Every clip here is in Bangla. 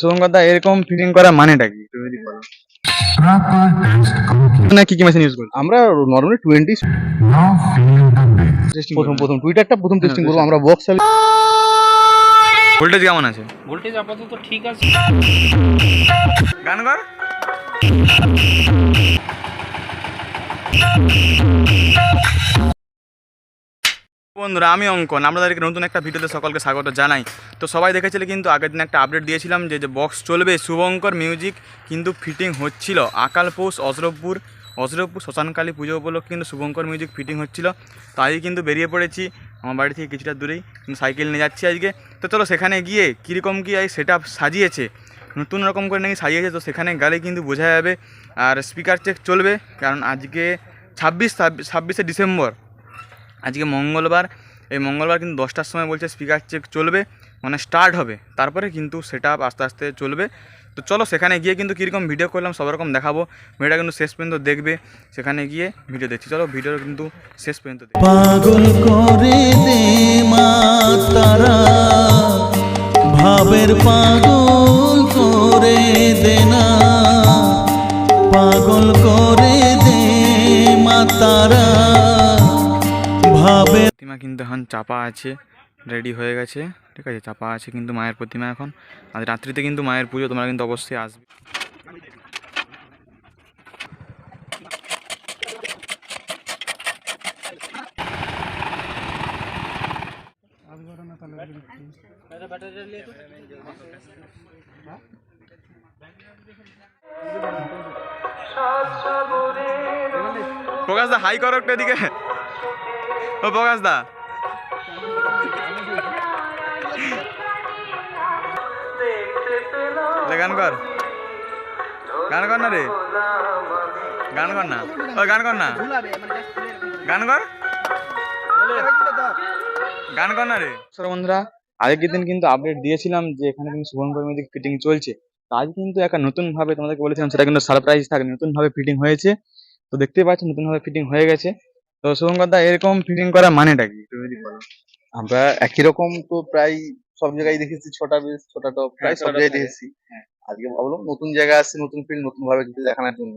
শুভঙ্কর দা এরকম ফিটিং করা মানেটা কি? তুমি যদি বলো. না কি কি মেশিন ইউজ করছ? আমরা নর্মালি টোয়েন্টি. প্রথম প্রথম টুইটারটা প্রথম টেস্টিং করব আমরা বক্স ভোল্টেজ কেমন আছে? ভোল্টেজ আপাতত ঠিক আছে। গান কর। বন্ধুরা, আমি অঙ্কন। আপনাদেরকে নতুন একটা ভিডিওতে সকলকে স্বাগত জানাই। তো সবাই দেখেছিলে কিন্তু আগের দিন একটা আপডেট দিয়েছিলাম যে যে বক্স চলবে, শুভঙ্কর মিউজিক কিন্তু ফিটিং হচ্ছিল। আকাল পৌষ অজরবপুর অজরবপুর শ্মশানকালী পুজো উপলক্ষে কিন্তু শুভঙ্কর মিউজিক ফিটিং হচ্ছিল। তাই কিন্তু বেরিয়ে পড়েছি। আমার বাড়ি থেকে কিছুটা দূরেই কিন্তু সাইকেল নিয়ে যাচ্ছি আজকে। তো চলো সেখানে গিয়ে কীরকম কী এই সেট সাজিয়েছে, নতুন রকম করে নাকি সাজিয়েছে, তো সেখানে গেলে কিন্তু বোঝা যাবে। আর স্পিকার চেক চলবে, কারণ আজকে ছাব্বিশ, ছাব্বিশে ডিসেম্বর। আজকে মঙ্গলবার, এই মঙ্গলবার কিন্তু দশটার সময় বলছে স্পিকার চেক চলবে মানে স্টার্ট হবে। তারপরে কিন্তু সেটা আস্তে আস্তে চলবে। তো চলো সেখানে গিয়ে কিন্তু কীরকম ভিডিও করলাম সব রকম দেখাবো। ভিডিওটা কিন্তু শেষ পর্যন্ত দেখবে, সেখানে গিয়ে ভিডিও দেখছি। চলো ভিডিও কিন্তু শেষ পর্যন্ত পাগল করে দে মা তারা, ভাবের পাগল করে দে না। পাগল করে দে মা তারা প্রতিমা কিন্তু এখন চাপা আছে রেডি হয়ে গেছে, ঠিক আছে? চাপা আছে কিন্তু মায়ের প্রতিমা এখন। আজ রাত্রিতে কিন্তু মায়ের পুজো, তোমরা কিন্তু অবশ্যই আসবে। প্রকাশ দা হাই করো একটু এদিকে। ও প্রকাশ দা। গান কর। গান কর না রে। গান কর না। ও গান কর না। গান কর। গান কর না রে। বন্ধুরা, আগের দিন কিন্তু আপডেট দিয়েছিলাম যে এখানে কিন্তু শুভঙ্কর মিউজিক ফিটিং চলছে। তো আজ কিন্তু একটা নতুন ভাবে তোমাদেরকে বলেছিলাম, সেটা কিন্তু সারপ্রাইজ থাকে নতুন ভাবে ফিটিং হয়েছে। তো দেখতেই পাচ্ছ নতুন ভাবে ফিটিং হয়ে গেছে। তো শুভঙ্কর দা এরকম ফিটিং করা মানেটা কি? তুমি যদি বলো। আমরা একই রকম তো প্রায় সব জায়গায় দেখেছি ছটা বেশ ছোটা টপ প্রায় সব জায়গায় দেখেছি। আজকে ভাবলাম নতুন জায়গা আসছে নতুন ফিল্ড নতুন ভাবে কিছু দেখানোর জন্য।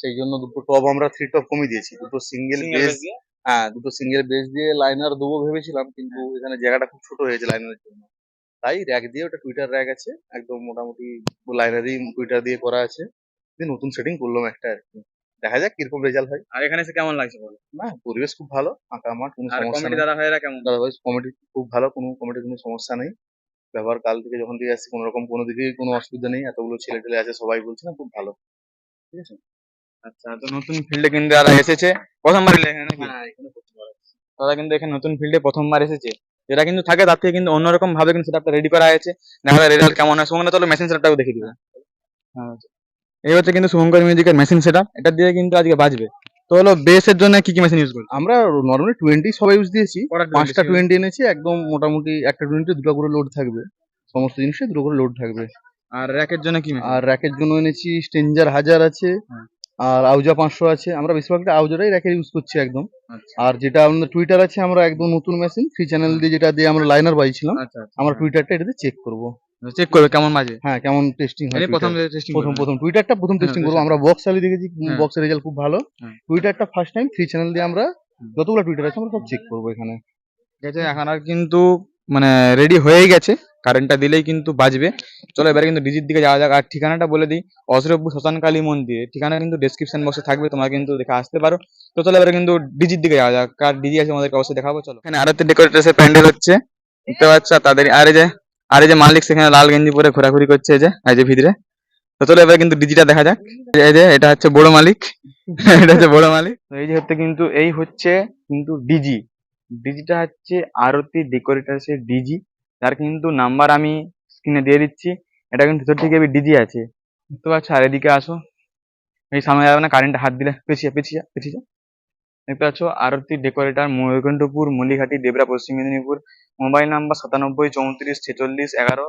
সেই জন্য দুটো টপ আমরা থ্রি টপ কমিয়ে দিয়েছি। দুটো সিঙ্গেল বেস হ্যাঁ দুটো সিঙ্গেল বেস দিয়ে লাইনার দেবো ভেবেছিলাম কিন্তু এখানে জায়গাটা খুব ছোট হয়েছে লাইনারের জন্য। তাই র্যাক দিয়ে ওটা টুইটার র্যাক আছে একদম মোটামুটি লাইনারই টুইটার দিয়ে করা আছে। নতুন সেটিং করলাম একটা আর কি। দেখা যাক কীরকম রেজাল্ট হয়। আর এখানে এসে কেমন লাগছে বলো? না পরিবেশ খুব ভালো ফাঁকা মাঠ কোনো সমস্যা নেই। দাদা ভাইয়েরা কেমন? দাদাভাই কমেডি খুব ভালো কোনো কমেডির কোনো সমস্যা নেই। ব্যবহার কাল থেকে যখন থেকে আসছি কোনো রকম কোনো দিকেই কোনো অসুবিধা নেই। এতগুলো ছেলে টেলে আছে সবাই বলছে না খুব ভালো। ঠিক আছে? আচ্ছা তো নতুন ফিল্ডে কিন্তু দাদা এসেছে। প্রথমবার এখানে নাকি? হ্যাঁ। দাদা কিন্তু এখানে নতুন ফিল্ডে প্রথমবার এসেছে। যেটা কিন্তু থাকে তার থেকে কিন্তু অন্যরকম ভাবে কিন্তু সেটা রেডি করা হয়েছে। দেখা রেজাল্ট কেমন হয়। সুমঙ্গ চলো মেশিন সেটআপটাও দেখিয়ে দিবে। হ্যাঁ এই হচ্ছে কিন্তু শুভঙ্কর মিউজিকের মেশিন সেটআপ এটা দিয়ে কিন্তু আজকে বাজবে। তো হলো বেসের জন্য কি কি মেশিন ইউজ করছ আমরা নর্মালি টোয়েন্টি সবাই ইউজ দিয়েছি। পাঁচটা টোয়েন্টি এনেছি একদম মোটামুটি একটা টোয়েন্টি দুটো করে লোড থাকবে। সমস্ত জিনিসে দুটো করে লোড থাকবে। আর র্যাকের জন্য কি আর র্যাকের জন্য এনেছি স্টেঞ্জার হাজার আছে। আর আউজা পাঁচশো আছে। আমরা বেশিরভাগটা আউজারাই র্যাকের ইউজ করছি একদম। আচ্ছা। আর যেটা আমাদের টুইটার আছে আমরা একদম নতুন মেশিন থ্রি চ্যানেল দিয়ে যেটা দিয়ে আমরা লাইনার বাইছিলাম আচ্ছা আমরা টুইটারটা এটাতে চেক করব। চেক করবে কেমন বাজে হ্যাঁ কেমন টেস্টিং হয় প্রথম টেস্টিং প্রথম প্রথম টুইটারটা প্রথম হ্যাঁ, টেস্টিং করব। আমরা বক্স চালিয়ে দেখেছি হ্যাঁ। বক্সের রেজাল্ট খুব ভালো। হ্যাঁ। টুইটারটা ফার্স্ট টাইম থ্রি চ্যানেল দিয়ে আমরা যতগুলো টুইটার আছে আমরা সব চেক করব এখানে। ঠিক আছে এখন আর কিন্তু মানে রেডি হয়েই গেছে। কারেন্টটা দিলেই কিন্তু বাজবে। চলো এবারে কিন্তু ডিজির দিকে যাওয়া যাক। আর ঠিকানাটা বলে দিই অসরবপুর শ্মশানকালী মন্দিরে। ঠিকানা কিন্তু ডেসক্রিপশন বক্সে থাকবে তোমরা কিন্তু দেখে আসতে পারো। তো চলো এবারে কিন্তু ডিজির দিকে যাওয়া যাক। কার ডিজি আছে আমাদেরকে অবশ্যই দেখাবো চলো। এখানে আরতি ডেকোরেটার্সের প্যান্ডেল হচ্ছে। দেখতে পাচ্ছ আর তাদের আরে এই যে আর এই যে মালিক সেখানে লাল গেঞ্জি পরে ঘোরাঘুরি করছে এই যে এই যে ভিতরে। তো চলো এবারে কিন্তু ডিজিটা দেখা যাক। এই যে, এটা হচ্ছে বড় মালিক। এটা হচ্ছে বড় মালিক। এই যে হচ্ছে কিন্তু, এই হচ্ছে কিন্তু ডিজি। ডিজিটা হচ্ছে আরতি ডেকোরেটার্সের ডিজি। যার কিন্তু নাম্বার আমি স্ক্রিনে দিয়ে দিচ্ছি। এটা কিন্তু ভিতর থেকে ডিজি আছে। বুঝতে পারছ আর এদিকে আসো। এই সামনে যাবে না কারেন্টে হাত দিলে, পেছিয়ে পেছিয়ে পেছিয়ে। দেখতে পাচ্ছ আরতি ডেকোরেটার ময়ূরকণ্ঠপুর মলিঘাটি দেবরা, পশ্চিম মেদিনীপুর, মোবাইল নাম্বার সাতানব্বই, চৌত্রিশ, ছেচল্লিশ, এগারো,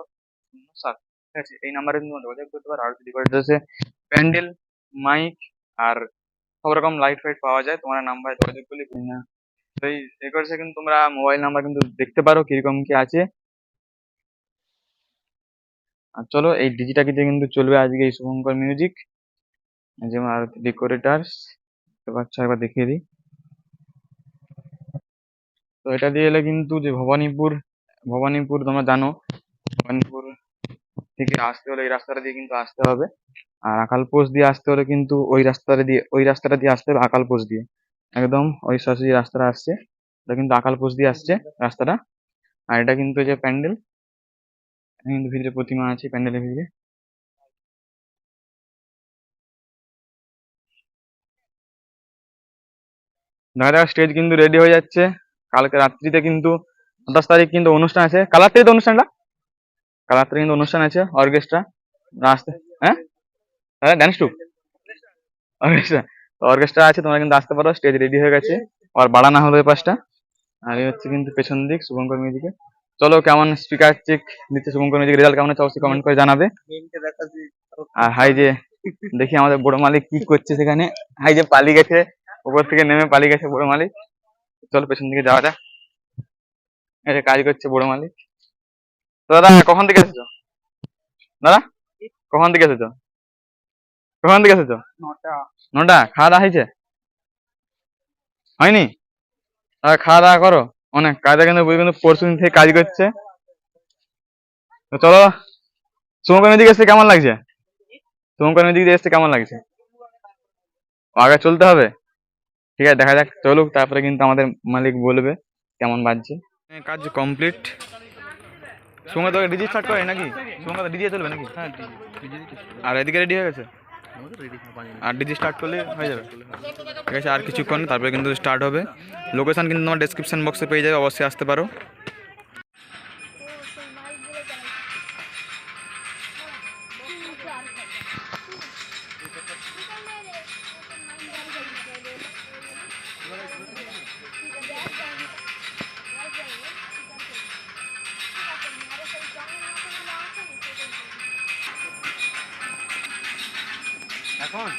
সাত। ঠিক আছে, এই নাম্বারে কিন্তু তোমরা যোগাযোগ করতে পারো। আরতি ডেকোরেটার্সে প্যান্ডেল, মাইক আর সব রকম লাইট ফাইট পাওয়া যায়। তোমার নাম্বার যোগাযোগ করলে যাবে। তো এই ডেকোরেটার্সে কিন্তু তোমরা মোবাইল নাম্বার কিন্তু দেখতে পারো কীরকম কি আছে। আর চলো, এই ডিজিটাকে দিয়ে কিন্তু চলবে আজকে এই শুভঙ্কর মিউজিক। যেমন আর ডেকোরেটার্স বাচ্চা একবার দেখিয়ে দিই। তো এটা দিয়ে এলে কিন্তু যে ভবানীপুর ভবানীপুর তোমরা জানো, ভবানীপুর থেকে আসতে হলে এই রাস্তাটা দিয়ে কিন্তু আসতে হবে। আর আকাল পোস্ট দিয়ে আসতে হলে কিন্তু ওই রাস্তাটা দিয়ে, ওই রাস্তাটা দিয়ে আসতে হবে আকাল পোস্ট দিয়ে। একদম ওই সরাসরি রাস্তাটা আসছে। এটা কিন্তু আকাল পোস্ট দিয়ে আসছে রাস্তাটা। আর এটা কিন্তু যে প্যান্ডেল কিন্তু ভিতরে প্রতিমা আছে প্যান্ডেলের ভিতরে। যাক স্টেজ কিন্তু রেডি হয়ে যাচ্ছে। কালকে রাত্রিতে কিন্তু সাতাশ তারিখ কিন্তু অনুষ্ঠান আছে। কাল রাত্রিতে অনুষ্ঠানটা? কাল রাত্রে কিন্তু অনুষ্ঠান আছে অর্কেস্ট্রা আসতে হ্যাঁ? হ্যাঁ ড্যান্স টু অর্কেস্ট্রা অর্কেস্ট্রা আছে, তোমরা কিন্তু আসতে পারো স্টেজ রেডি হয়ে গেছে। আর বাড়ানো হলো এই পাশটা। আর এই হচ্ছে কিন্তু পেছন দিক, শুভঙ্কর মিউজিকে। চলো, কেমন স্পিকার চেক দিচ্ছে শুভঙ্কর মিউজিক? রেজাল্ট কেমন হচ্ছে অবশ্যই কমেন্ট করে জানাবে। আর হাই যে, দেখি আমাদের বড় মালিক কি করছে সেখানে। হাই যে পালিয়ে গেছে, উপর থেকে নেমে পালিয়ে গেছে বড় মালিক। চলো পেছন দিকে যাওয়া যাক। যে কাজ করছে বড় মালিক। তো দাদা কখন থেকে এসেছ? দাদা কখন থেকে এসেছ? কখন থেকে এসেছ? নটা। খাওয়া দাওয়া হয়েছে? হয়নি? খাওয়া দাওয়া করো। অনেক কাজে কিন্তু বুঝি কিন্তু পরশু দিন থেকে কাজ করছে। তো চলো শুভঙ্কর নদীক এসে কেমন লাগছে? শুভঙ্কর নদীক এসে কেমন লাগছে? আগে চলতে হবে? ঠিক আছে দেখা যাক চলুক তারপরে কিন্তু আমাদের মালিক বলবে কেমন বাজছে। কাজ কমপ্লিট সঙ্গে তোকে ডিজি স্টার্ট করে নাকি? সঙ্গে ডিজি চলবে নাকি? আর এদিকে রেডি হয়ে গেছে? আর ডিজি স্টার্ট করলে হয়ে যাবে। ঠিক আছে আর কিছুক্ষণ তারপরে কিন্তু স্টার্ট হবে। লোকেশন কিন্তু তোমার ডেসক্রিপশন বক্সে পেয়ে যাবে অবশ্যই আসতে পারো। এখন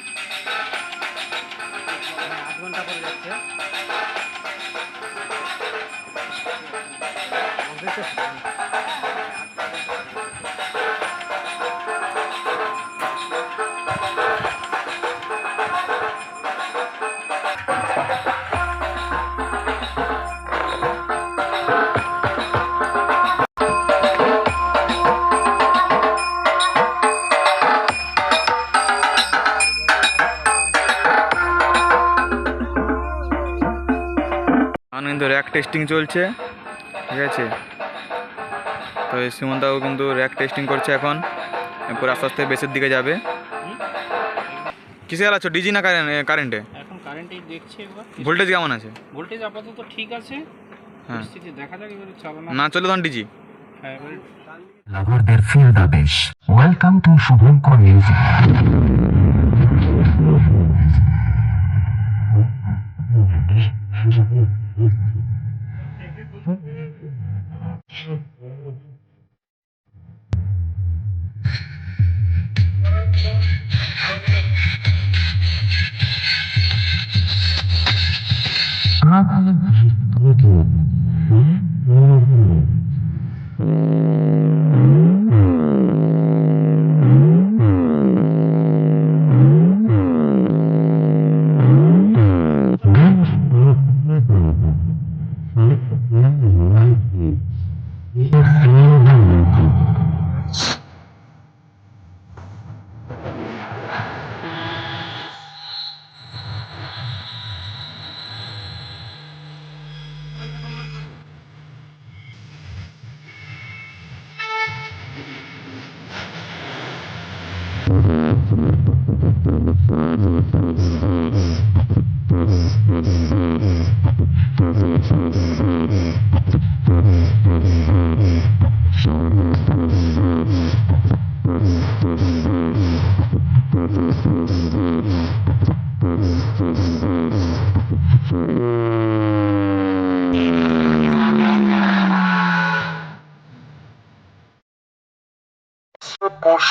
কিন্তু র্যাক টেস্টিং চলছে ঠিক আছে? তো এই সুমনটাও কিন্তু র্যাক টেস্টিং করছে এখন এরপর আস্তে আস্তে বেসের দিকে যাবে। কিসে চালাচ্ছ ডিজি না কারেন্টে এখন কারেন্টই দেখছি একবার। ভোল্টেজ কেমন আছে? ভোল্টেজ আপাতত ঠিক আছে। হ্যাঁ। দেখা যাক এবারে চালানো না চলে তখন ডিজি হ্যাঁ Music. Mm-hmm.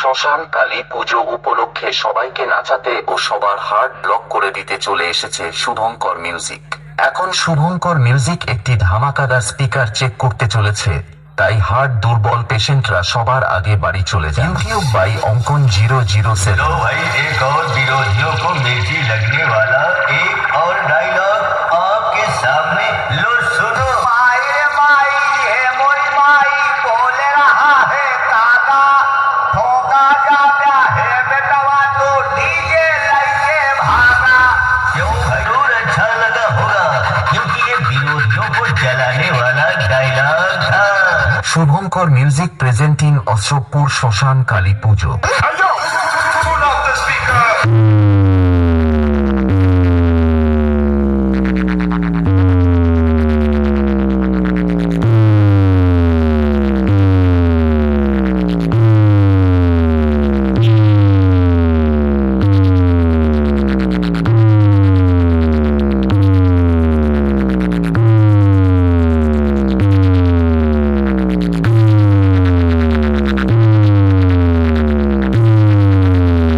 শ্মশান কালী পুজো উপলক্ষে সবাইকে নাচাতে ও সবার হার্ট ব্লক করে দিতে চলে এসেছে শুভঙ্কর মিউজিক এখন শুভঙ্কর মিউজিক একটি ধামাকাদার স্পিকার চেক করতে চলেছে তাই হার্ট দুর্বল পেশেন্টরা সবার আগে বাড়ি চলে যায় YouTube by Ankan zero zero seven लो भाई एक और विरोधियों को मिर्ची लगने वाला एक শুভঙ্কর মিউজিক প্রেজেন্টিং অশোকপুর শ্মশান কালী পুজো